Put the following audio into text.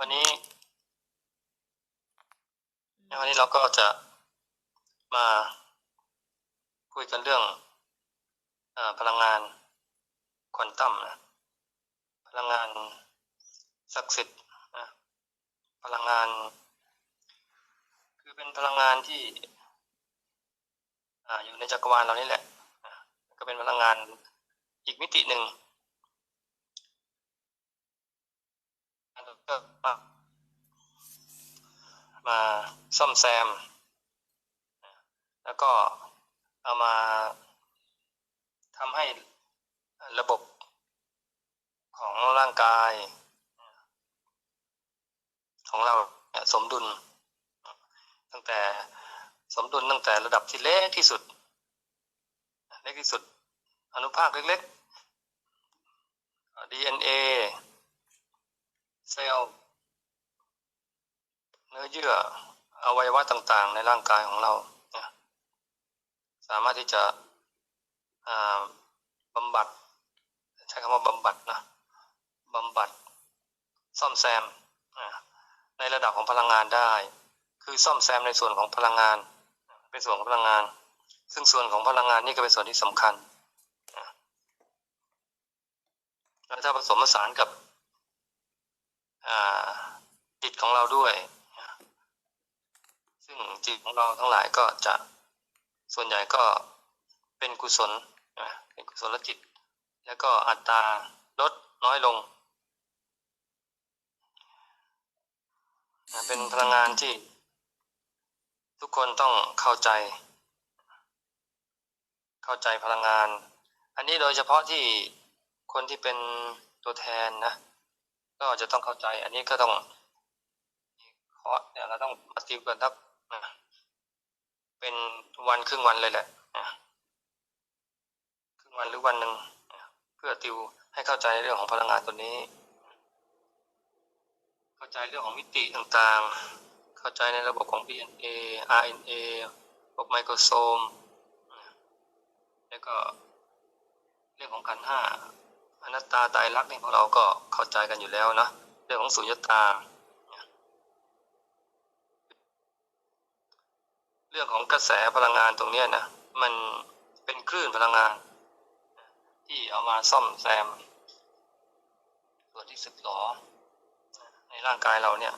วันนี้วันนี้เราก็จะมาคุยกันเรื่องอพลังงานควอนตัมนะพลังงานศักดิ์สิทธิ์นะพลังงาน คือเป็นพลังงานที่ออยู่ในจักรวาลเรานี่แหละก็เป็นพลังงานอีกมิติหนึ่ง ก็มามาซ่อมแซม แล้วก็เอามาทำให้ระบบของร่างกาย ของเราสมดุล ตั้งแต่สมดุลตั้งแต่ระดับที่เล็กที่สุด เล็กที่สุด อนุภาคเล็กๆ DNA เซลล์เนื้อเยื่ออวัยวะต่างๆ ในร่างกายของเรา สามารถที่จะบำบัด ใช้คำว่าบำบัดนะบำบัดซ่อมแซมในระดับของพลังงานได้ คือซ่อมแซมในส่วนของพลังงาน เป็นส่วนของพลังงาน ซึ่งส่วนของพลังงานนี่ก็เป็นส่วนที่สำคัญแล้วถ้าผสมผสานกับ จิตของเราด้วย ซึ่งจิตของเราทั้งหลายก็จะส่วนใหญ่ก็เป็นกุศลเป็นกุศลจิต แล้วก็อัตราลดน้อยลง เป็นพลังงานที่ทุกคนต้องเข้าใจ เข้าใจพลังงาน อันนี้โดยเฉพาะที่คนที่เป็นตัวแทนนะ ก็จะต้องเข้าใจ อันนี้ก็ต้องคอร์สเนี่ยเราต้องมาติวกันทักเป็นวันครึ่งวันเลยแหละครึ่งวันหรือวันหนึ่งเพื่อติวให้เข้าใจเรื่องของพลังงานตัวนี้ เข้าใจเรื่องของมิติต่างๆ เข้าใจในระบบของ DNA RNA พวกไมโครโซม แล้วก็เรื่องของขันห้า อนัตตาตายรักนี่พวกเราก็เข้าใจกันอยู่แล้วนะเรื่องของสุญญตา เรื่องของกระแสพลังงานตรงนี้นะมันเป็นคลื่นพลังงาน ที่เอามาซ่อมแซม ส่วนที่สึกหรอในร่างกายเราเนี่ย